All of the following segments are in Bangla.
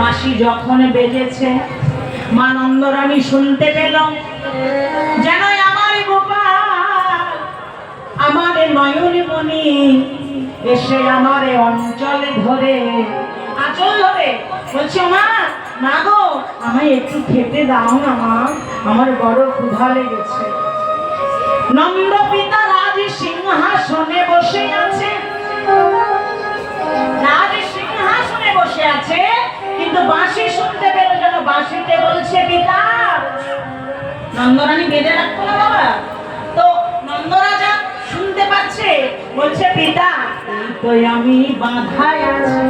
বাঁশি যখন বেজেছে মা নন্দরানী শুনতে পেল যেন আমার গোপাল আমার নয়নী মণি এসে আমার অঞ্চলে ধরে। আচল ধরে? বলছে, মা না গো, আমায় একটু খেতে দাও না, মা, আমার বড় ক্ষুধা লেগেছে। নন্দ পিতা রাজ সিংহাসনে বসে আছে। রাজ সিংহাসনে বসে আছে? কিন্তু বাঁশি শুনতে পেল যেন বাঁশিতে বলছে পিতা নন্দরানী বেঁধে রাখতো না বাবা? তো নন্দরাজা শুনতে পাচ্ছে বলছে পিতা তো আমি বাধায় আছি।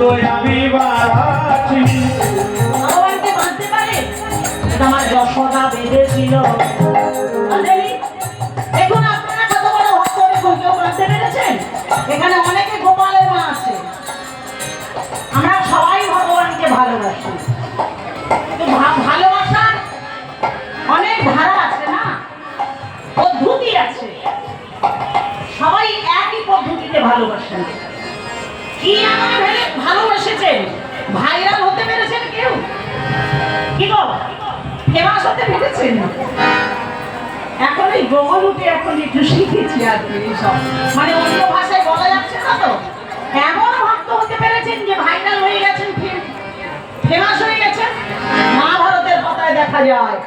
তো আমি বাড়াচ্ছি ভগবানকে বাঁধতে পারে? আমার যশোদা বেঁধেছিল? দেখুন আপনারা কত বড় ভক্ত কেউ বাঁধতে পেরেছেন? এখানে সবাই একই পদ্ধতিতে ভাইরাল হতে পেরেছেন কেউ? কি গো? ফেমাস হতে পেরেছেন? এখন এই গোগল এখন একটু শিখেছি আর কি সব। মানে অন্য ভাষায় বলা যাচ্ছে না তো? এমন ভক্ত হতে পেরেছেন যে ভাইরাল হয়ে গেছেন ফেমাস হয়ে গেছেন মহাভারতের পাতায় দেখা যায়।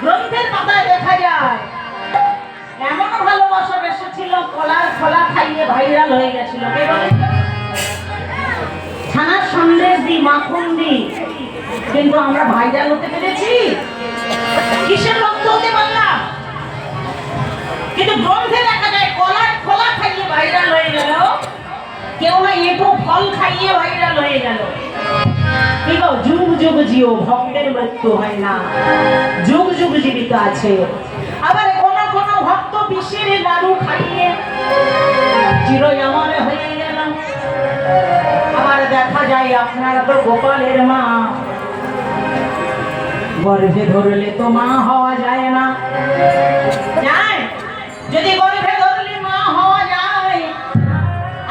গ্রন্থের পাতায় দেখা যায়। এমন ভালোবাসা বেসেছিল, কলার খোলা খাইয়ে ভাইরাল হয়ে গেছিল। ছানার সন্দেশ দি, মাখন দি। কিন্তু আমরা ভাইরাল হতে পেরেছি। কিসের ভক্ত হতে পারলাম? কিন্তু গ্রন্থে দেখা যায়, কলার খোলা খাইয়ে ভাইরাল হয়ে গেল। কেউ না এঁটো ফল খাইয়ে ভাইরাল হয়ে গেল। কি গো যুগ যুগ জিও, ভক্তের মৃত্যু হয় না। যুগ যুগ জীবিত আছে। আবার কোন কোন ভক্ত বিষের লাড়ু খাইয়ে আমার হয়ে গেল আবার দেখা যায় আপনারা তো গোপালের মা। গর্ভে ধরলে তো মা হওয়া যায় না। যদি গর্ভে ধরলে মা হওয়া যায়।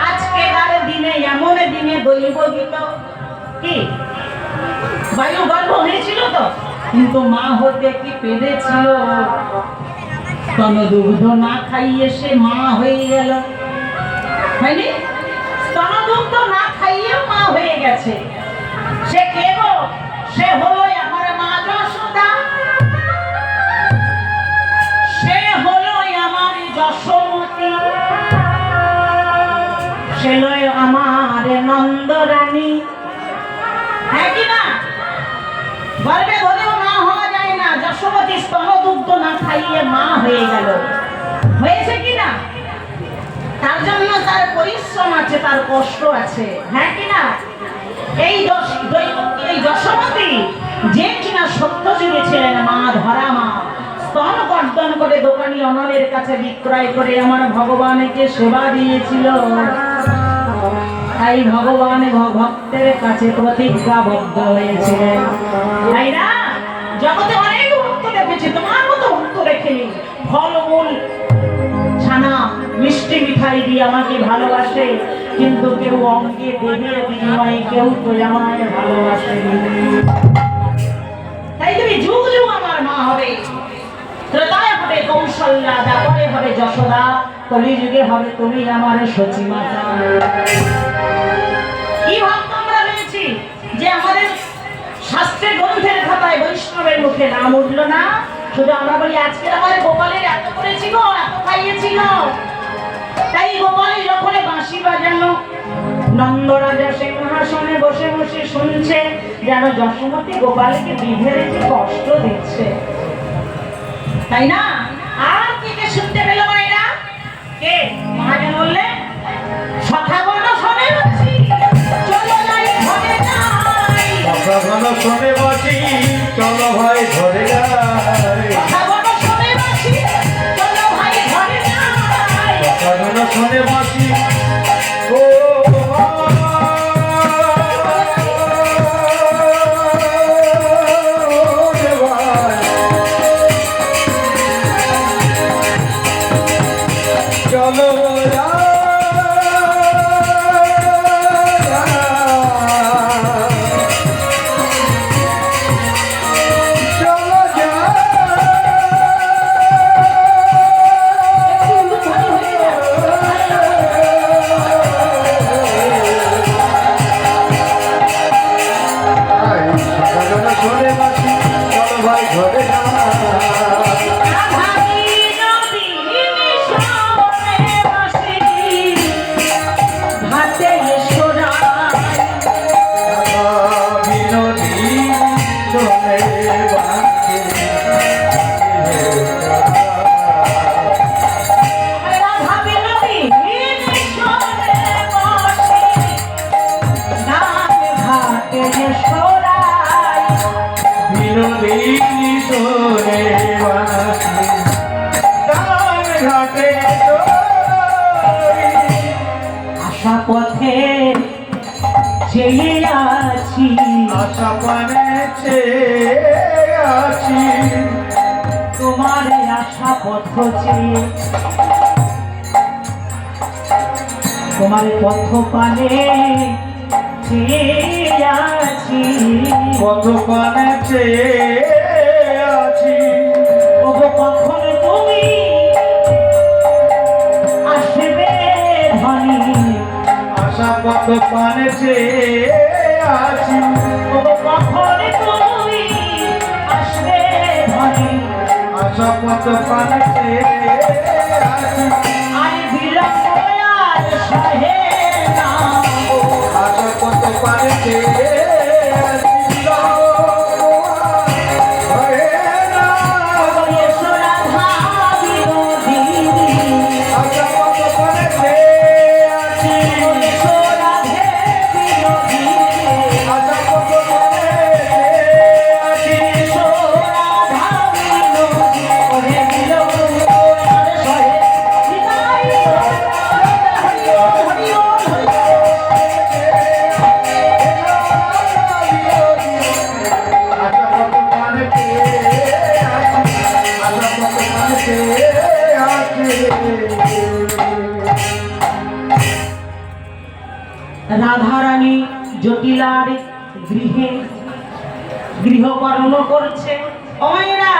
আজকেকার দিনে, এমন দিনে দৈব গীত কি? বায়ু গর্ভ হয়েছিল তো। কিন্তু মা হতে কি পেরেছিল? কোন দুগ্ধ না খাইয়ে সে মা হয়ে গেল। হয়নি? স্তন দুগ্ধ না খাইয়েও মা হয়ে গেছে। স্তনদুগ্ধ মা হয়ে গেল। হয়েছে কি না তার জন্য তার পরিশ্রম আছে, তার কষ্ট আছে। হ্যাঁ কি না এই এই যশোমতী যে কিনা সত্য যুগে ছিলেন মা ধরা মা, স্তন কর্তন করে দোকানি অনলের কাছে বিক্রয় করে আমার ভগবানকে সেবা দিয়েছিল। তাই ভগবান ভক্তের কাছে প্রতিজ্ঞাবদ্ধ হয়েছিলেন। তাই না? জগতে মিষ্টি মিঠাই দিয়ে আমাকে ভালোবাসে, কিন্তু কেউ অঙ্গে দেহের বিনিময়ে কেউ তো আমায় ভালোবাসে তাই তুমি যুগ যুগ আমার মা হবে। হবে কৌশল্যা দাপরে হবে যশোদা, কলিযুগে হবে তুমি আমার কি ভক্ত আমরা রয়েছি যে আমাদের শাস্ত্রের গ্রন্থের খাতায় বৈষ্ণবের মুখে নাম উঠল না? শুধু আমরা বলি আজকে আমাদের গোপালের এত করেছি গো, এত খাইয়েছি গো। তাই গোপালে যখন বাঁশি বাজানো নন্দরাজা সিংহাসনে বসে বসে শুনছে, যেন যশোমতী গোপালকে বিধের কি কষ্ট দিচ্ছে। তাই না? আর কে শুনতে পেল মায়েরা? কে? মহাজন বললে সখাগণ শোনে চলো শোনে আছি তোমার আশা পথ চেয়ে তোমার পথ পানে আছি। কত পানে আছি। কখন তুমি আসবে ধনী? আশা কত পানে আছি। কখন পানে চেয়ে আছি আরে বিলম্ব আর সহে না আশা কত রাধারানী জটিলার গৃহে গৃহকর্ম করছে। অমায়েরা,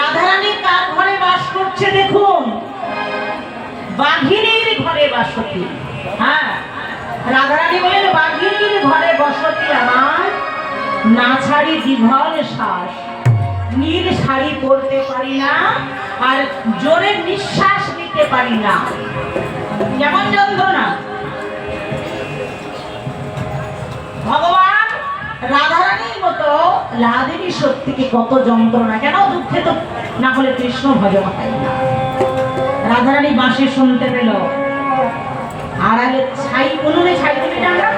রাধারানী কার ঘরে বাস করছে দেখুন? বাঘিনীর ঘরে বাসতি। হ্যাঁ রাধারানী বলেন, বাঘিনীর ঘরে বসতি আমার। না ছাড়ি বিভল শ্বাস। নীল শাড়ি পরতে পারি না আর জোরে নিঃশ্বাস নিতে পারি না। যেমন যন্ত্রণা। ভগবান, রাধারানীর মতো লাদেবী সত্যিকে কত যন্ত্রণা, কেন দুঃখে তো না হলে কৃষ্ণ ভজন হয় না। রাধারানী বাঁশি শুনতে পেল। আগে ছাই উনুনে ছাই দিবি আমরা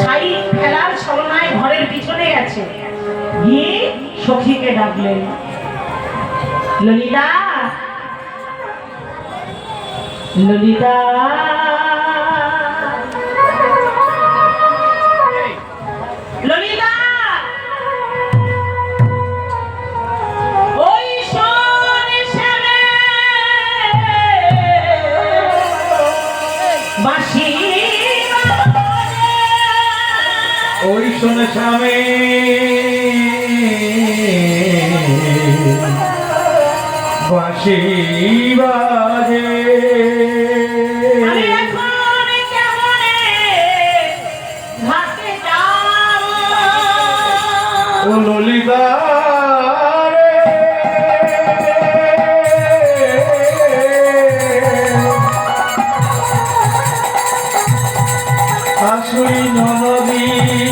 ছাই ফেলার ছলনায় ঘরের পিছনে গেছে। গিয়ে সখীকে ডাকলেন। ললিতা ললিতা। শোনে স্বামী। বাঁশি বাজে। ও ললিতা আসুই নদী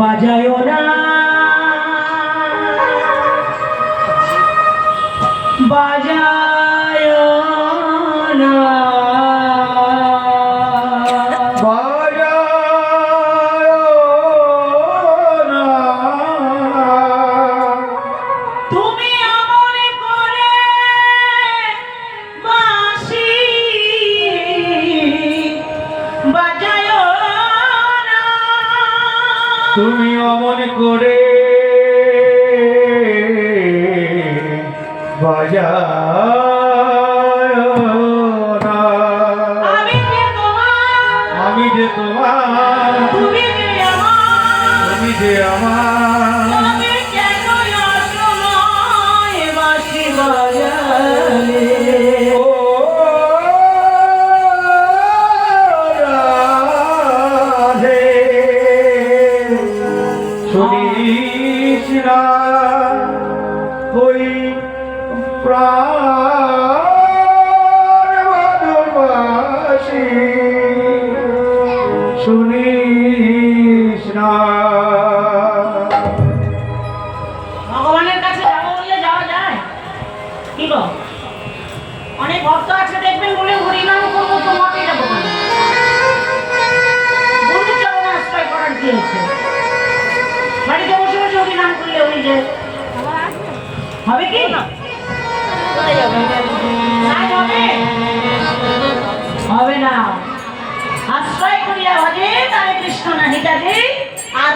বাজায় না। শুনে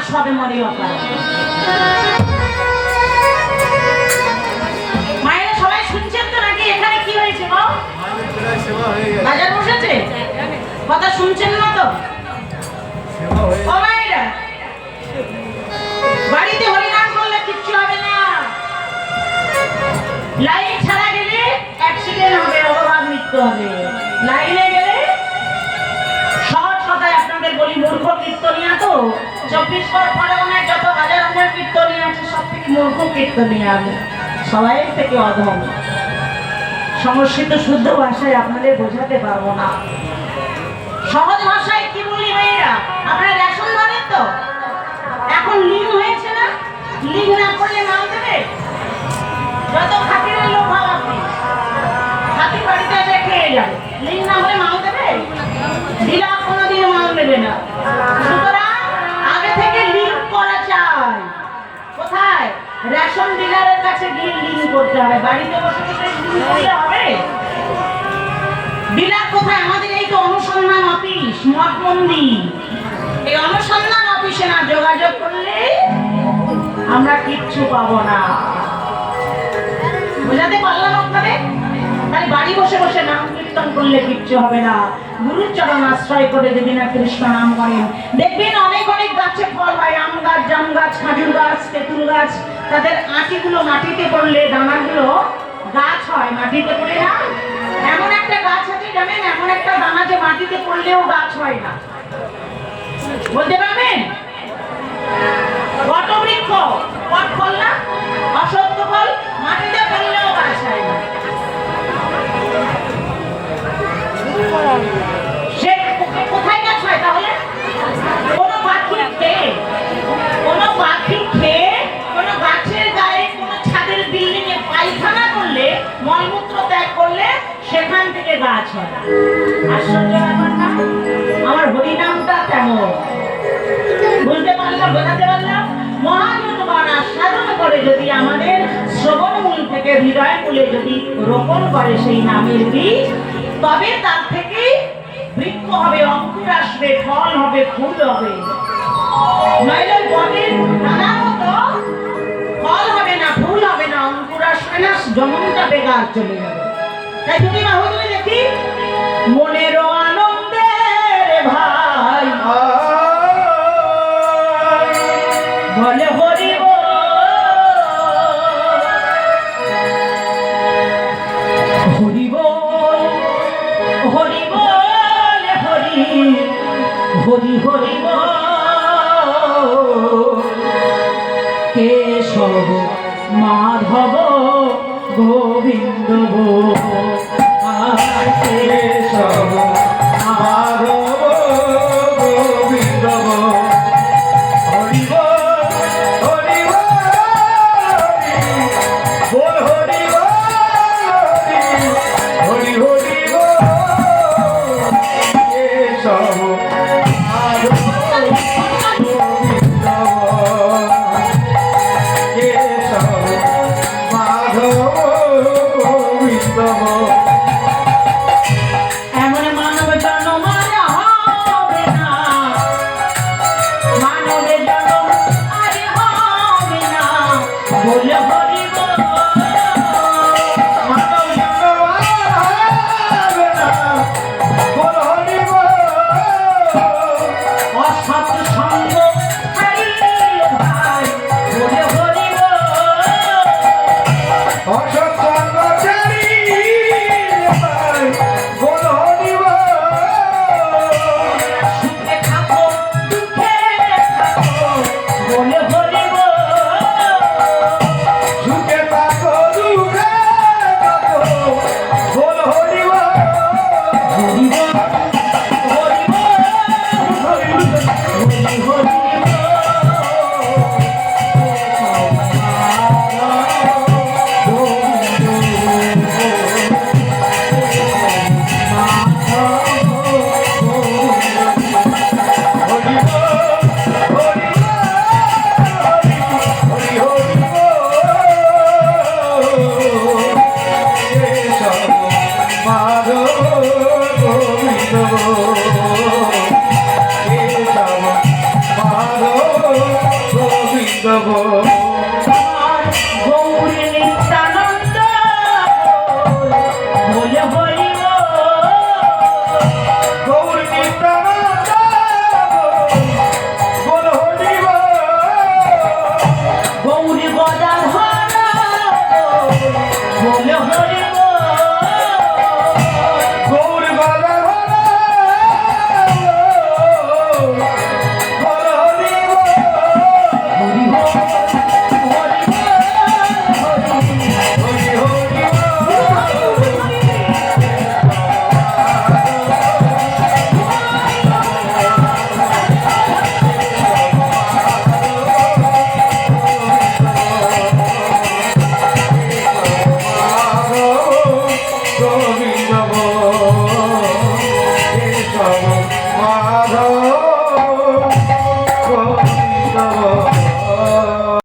সবে মরে অপার মায়েরা সবাই শুনছেন তো নাকি? এখানে কি হয়েছে বাজার কথা শুনছেন না তো? বাড়িতে করলে হবে না। ছাড়া গেলে অ্যাক্সিডেন্ট হবে মৃত্যু হবে। লাইনে গেলে আপনাদের বলি মূর্খ কীর্তনিয়া তো। সবাই থেকে অধম। সংস্কৃত শুদ্ধ ভাষায় আপনাদের বোঝাতে পারব না। সহজ ভাষায় কি বলি তো? এখন লিঙ্ক হয়েছে না? লিঙ্ক না করলে নাম দেবে? যত খাতিরের লোক খাতির বাড়িতে এসে যাবে লিঙ্ক না হলে মাল দেবে? দিলা কোনোদিন মাল দেবে না। চাই কোথায়? রেশন ডিলারের কাছে গিয়ে লিঙ্ক করতে হবে। বাড়িতে বসে বসে লিঙ্ক করলে হবে? ডিলার কোথায়? আমাদের এই তো অনুসন্ধান অফিস মঠ মন্দির এই অনুসন্ধান অফিসে না যোগাযোগ করলে আমরা কিচ্ছু পাবো না। বোঝাতে পারলাম আপনাদের? তাহলে বাড়ি বসে বসে নাম কীর্তন করলে কিচ্ছু হবে না। গুরুর চরণ আশ্রয় করে যদি না কৃষ্ণ নাম করেন। দেখবেন অনেক অনেক গাছে ফল হয়, আম গাছ, জাম গাছ, খাজুর গাছ, তেঁতুল গাছ। তাদের আঁটিগুলো মাটিতে পড়লে দানাগুলো গাছ হয় মাটিতে পড়ে না? এমন একটা গাছ আছে, জানেন? এমন একটা দানা যে মাটিতে পড়লেও গাছ হয় না। বলতে পারবেন? বটবৃক্ষ বট ফল না? অসত্য ফল, মাটিতে পড়লেও গাছ হয় না। কোনো পাখি খেয়ে ছাদের বিল্ডিং ত্যাগ করলে সেখান থেকে গাছ হয় আশ্চর্য আমার হরিনামটা তেমন বুঝতে পারলাম, বোঝাতে পারলাম? মহাজন বানা সাধন করে যদি আমাদের শ্রবণ মূল থেকে হৃদয় মূলে যদি রোপণ করে সেই নামের বীজ তবে তার থেকে বৃক্ষ হবে অঙ্কুর আসবে ফল হবে ফুল হবে। নইলে বটের নানা মতো ফল হবে না ফুল হবে না অঙ্কুর আসবে না জমনটা বেকার চলে যাবে। তাই যদি বাহুগুলো দেখি মনেরও আনন্দের ভাই। বল। Hari não vou